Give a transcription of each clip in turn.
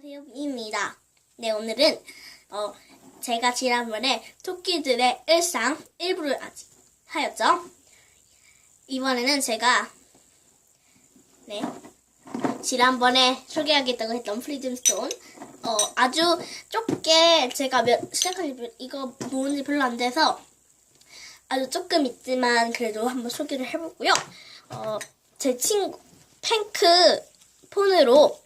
안녕하세요, 비입니다. 네, 오늘은 어 제가 지난번에 토끼들의 일상 일부를 하였죠. 이번에는 제가 네 지난번에 소개하겠다고 했던 프리즘스톤 어 아주 좁게 제가 몇 시작한 지 이거 모은 지 별로 안 돼서 아주 조금 있지만 그래도 한번 소개를 해보고요. 어 제 친구 탱크 폰으로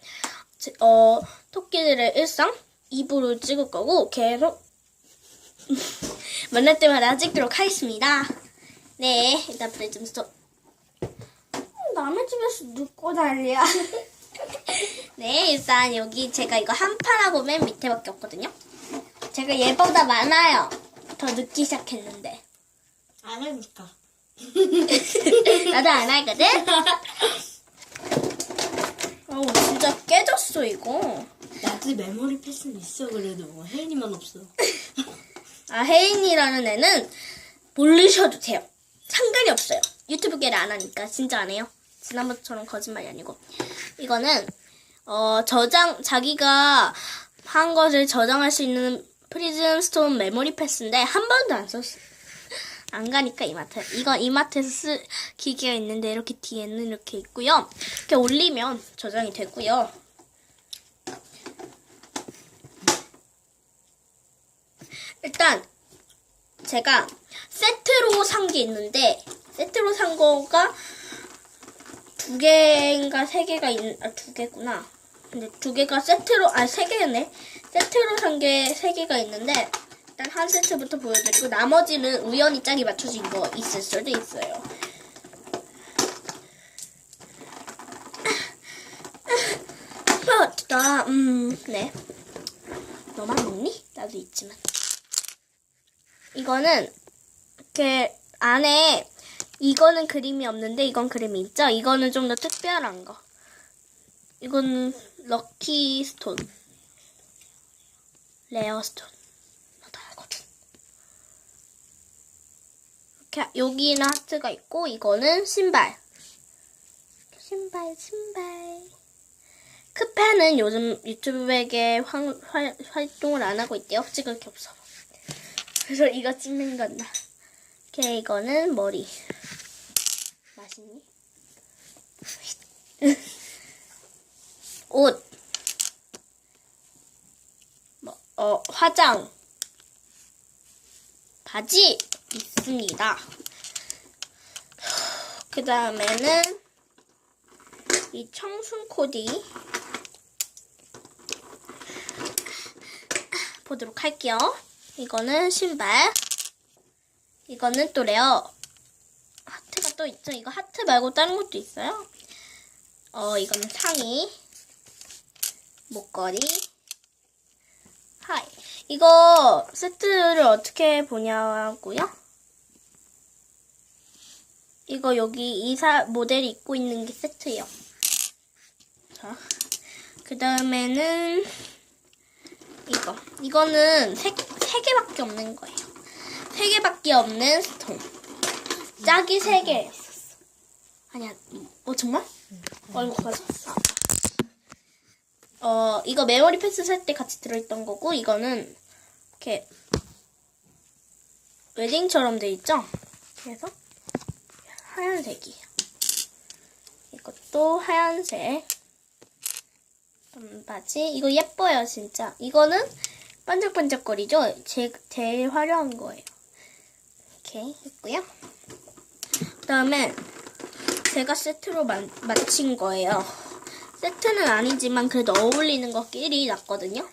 제- 어, 토끼들의 일상 2부를 찍을 거고 계속 만날 때마다 찍도록 하겠습니다. 네, 일단 프레즘 스톱. 남의 집에서 눕고 난리야. 네, 일단 여기 제가 이거 한 판하고 맨 밑에밖에 없거든요. 제가 얘보다 많아요. 더 늦기 시작했는데. 안 하니까. 나도 안 하거든? 어우, 진짜 깨졌어, 이거. 나도 메모리 패스는 있어 그래도 뭐 혜인이만 없어. 아, 혜인이라는 애는 모르셔도 돼요. 상관이 없어요. 유튜브 계를 안 하니까 진짜 안 해요. 지난번처럼 거짓말이 아니고. 이거는 어, 저장 자기가 한 것을 저장할 수 있는 프리즘 스톤 메모리 패스인데 한 번도 안 썼어. 안 가니까 이마트. 이건 이마트에서 쓸 기계가 있는데 이렇게 뒤에는 이렇게 있고요. 이렇게 올리면 저장이 되고요. 일단 제가 세트로 산 게 있는데 세트로 산 거가 두 개인가 세 개가 있는 아 두 개구나. 근데 두 개가 세트로 아 세 개네. 세트로 산 게 세 개가 있는데 일단 한 세트부터 보여드리고 나머지는 우연히 짝이 맞춰진 거 있을 수도 있어요. 나, 음, 네. 너만 먹니? 나도 있지만. 이거는 이렇게 안에 이거는 그림이 없는데 이건 그림이 있죠? 이거는 좀 더 특별한 거. 이건 럭키 스톤. 레어 스톤. 나도 알거든. 이렇게 여기는 하트가 있고 이거는 신발. 신발, 신발. 크페는 요즘 유튜브에게 활, 활, 활동을 안 하고 있대요. 찍을 게 없어. 그래서 이거 찍는 건다. 오케이, 이거는 머리. 맛있니? 옷. 뭐, 어, 화장. 바지 있습니다. 그 다음에는 이 청순 코디 보도록 할게요. 이거는 신발. 이거는 또 레어. 하트가 또 있죠? 이거 하트 말고 다른 것도 있어요. 어, 이거는 상의. 목걸이. 하이. 이거 세트를 어떻게 보냐고요? 이거 여기 이사 모델이 입고 있는 게 세트예요. 자, 그 다음에는 이거. 이거는 세, 세 개밖에 없는 거예요. 세 개밖에 없는 스톤. 짝이 세 개. 있었어. 아니야. 어, 정말? 얼마 가져? 아. 어, 이거 메모리 패스 살 때 같이 들어있던 거고, 이거는 이렇게 웨딩처럼 돼 있죠? 그래서 하얀색이에요. 이것도 하얀색. 바지? 이거 예뻐요 진짜. 이거는 반짝반짝거리죠? 제, 제일 화려한 거예요. 이렇게 했고요. 그 다음에 제가 세트로 마, 맞힌 거예요. 세트는 아니지만 그래도 어울리는 것끼리 났거든요.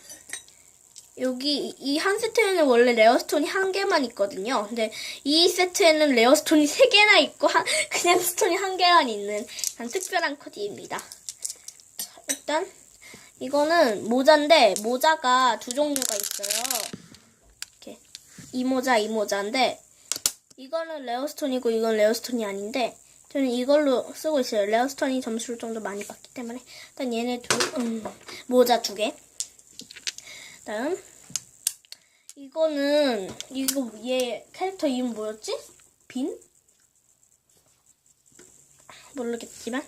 여기 이 한 세트에는 원래 레어스톤이 한 개만 있거든요. 근데 이 세트에는 레어스톤이 세 개나 있고 한, 그냥 스톤이 한 개만 있는 그냥 특별한 코디입니다. 자, 일단 이거는 모자인데 모자가 두 종류가 있어요. 이렇게 이 모자 이 모자인데 이거는 레어스톤이고 이건 레어스톤이 아닌데 저는 이걸로 쓰고 있어요. 레어스톤이 점수를 좀 더 많이 받기 때문에 일단 얘네 두 음, 모자 두 개. 다음 이거는 이거 얘 캐릭터 이름 뭐였지? 빈? 모르겠지만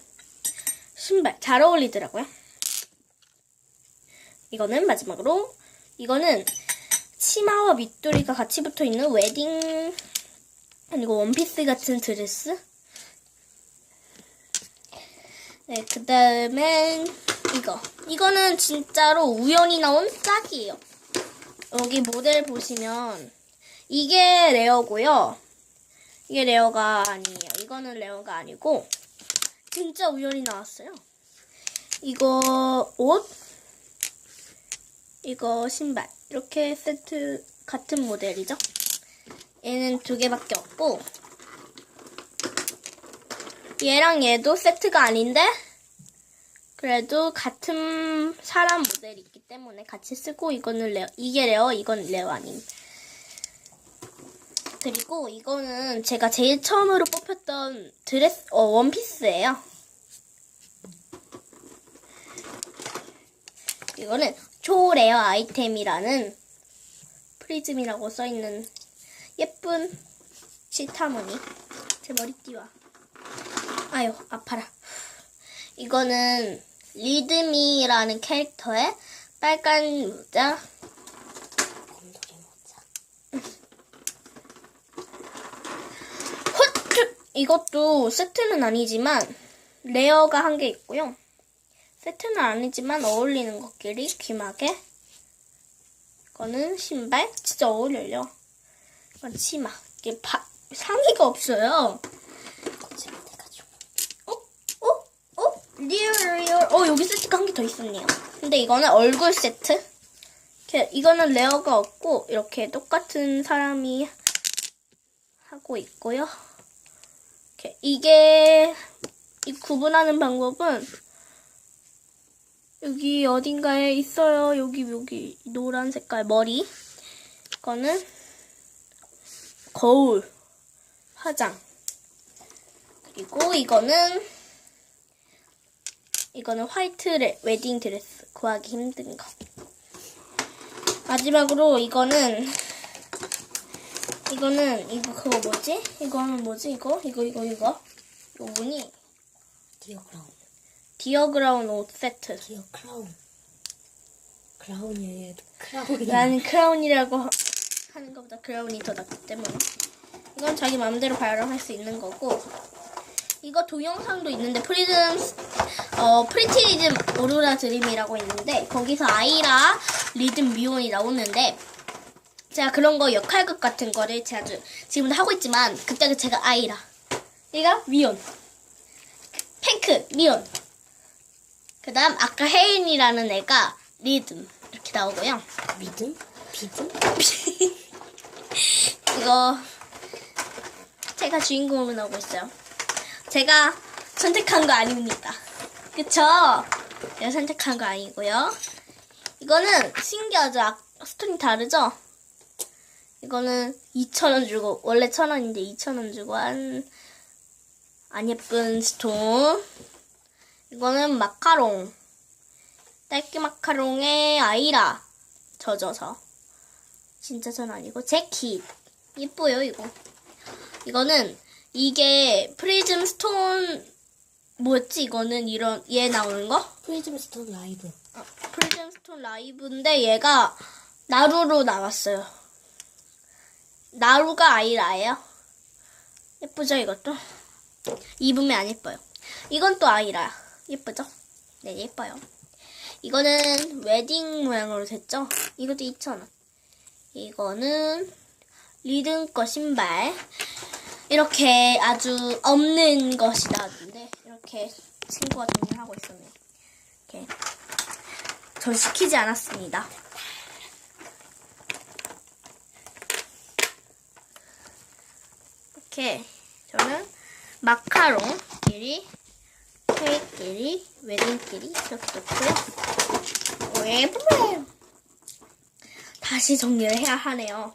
신발 잘 어울리더라고요. 이거는 마지막으로 이거는 치마와 밑도리가 같이 붙어 있는 웨딩 아니고 원피스 같은 드레스. 네, 그 다음엔 이거. 이거는 진짜로 우연히 나온 짝이에요. 여기 모델 보시면 이게 레어고요. 이게 레어가 아니에요. 이거는 레어가 아니고 진짜 우연히 나왔어요. 이거 옷, 이거 신발 이렇게 세트 같은 모델이죠. 얘는 두 개밖에 없고 얘랑 얘도 세트가 아닌데 그래도 같은 사람 모델이 있기 때문에 같이 쓰고 이거는 레어 이게 레어 이건 레어 아님. 그리고 이거는 제가 제일 처음으로 뽑혔던 드레스 어 원피스예요. 이거는 초레어 아이템이라는 프리즘이라고 써있는 예쁜 시타무늬. 제 머리띠와. 아유, 아파라. 이거는 리드미라는 캐릭터의 빨간 모자. 곰돌이 모자. 헛! 이것도 세트는 아니지만 레어가 한 개 있고요. 세트는 아니지만 어울리는 것끼리 귀마개. 이거는 신발. 진짜 어울려요. 이건 치마. 이게 바, 상의가 없어요. 어? 어? 어? 리얼 리얼. 어 여기 세트가 한 개 더 있었네요. 근데 이거는 얼굴 세트. 이거는 레어가 없고 이렇게 똑같은 사람이 하고 있고요. 이렇게 이게 이 구분하는 방법은 여기 어딘가에 있어요. 여기 여기 노란 색깔 머리. 이거는 거울 화장. 그리고 이거는 이거는 화이트 레, 웨딩 드레스 구하기 힘든 거. 마지막으로 이거는 이거는 이거 그거 뭐지? 이거는 뭐지? 이거 이거 이거 이거 이거 뭐니? 디어 크라운. 디어그라운 옷 세트. 디어 크라운. 크라운이에요. 크라운이. 나는 크라운이라고 하는 것보다 크라운이 더 낫기 때문에 이건 자기 마음대로 발언할 수 있는 거고 이거 동영상도 있는데 프리즘 어 프리티리즘 오로라 드림이라고 있는데 거기서 아이라 리듬 미온이 나오는데 제가 그런 거 역할극 같은 거를 제가 주- 지금도 하고 있지만 그때 제가 아이라 얘가 미온 팽크 미온 그 다음 아까 혜인이라는 애가 리듬 이렇게 나오고요 믿음? 비듬? 이거 제가 주인공으로 나오고 있어요. 제가 선택한 거 아닙니다. 그쵸? 제가 선택한 거 아니고요. 이거는 신기하죠? 아, 스톤이 다르죠? 이거는 2,000원 주고 원래 1,000원인데 2,000원 주고 한 안 예쁜 스톤. 이거는 마카롱. 딸기 마카롱의 아이라 젖어서. 진짜 전 아니고 재킷 예뻐요 이거. 이거는 이게 프리즘 스톤 뭐였지? 이거는 이런 얘 나오는 거? 프리즘 스톤 라이브. 어, 프리즘 스톤 라이브인데 얘가 나루로 나왔어요. 나루가 아이라예요? 예쁘죠 이것도? 입으면 안 예뻐요. 이건 또 아이라 예쁘죠 네 예뻐요 이거는 웨딩 모양으로 됐죠 이것도 2,000원 이거는 리듬 거 신발. 이렇게 아주 없는 것이 나왔는데 이렇게 친구가 정리를 하고 있었네요. 이렇게 전 시키지 않았습니다. 이렇게 저는 마카롱끼리 케이 크끼리 웨딩끼리 이렇게. 왜 그래? 다시 정리를 해야 하네요.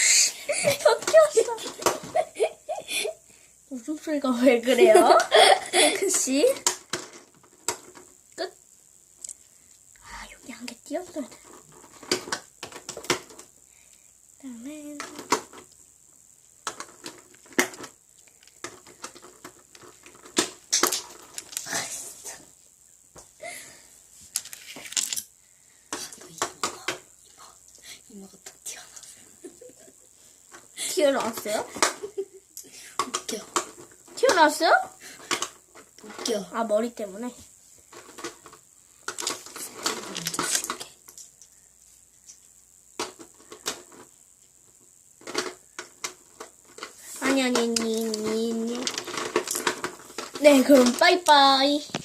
웃음소리가 왜 그래요? 탱크씨. 그러면 튀어나왔어요? 웃겨. 튀어나왔어요? 웃겨. 아, 머리 때문에. 네 그럼 빠이빠이.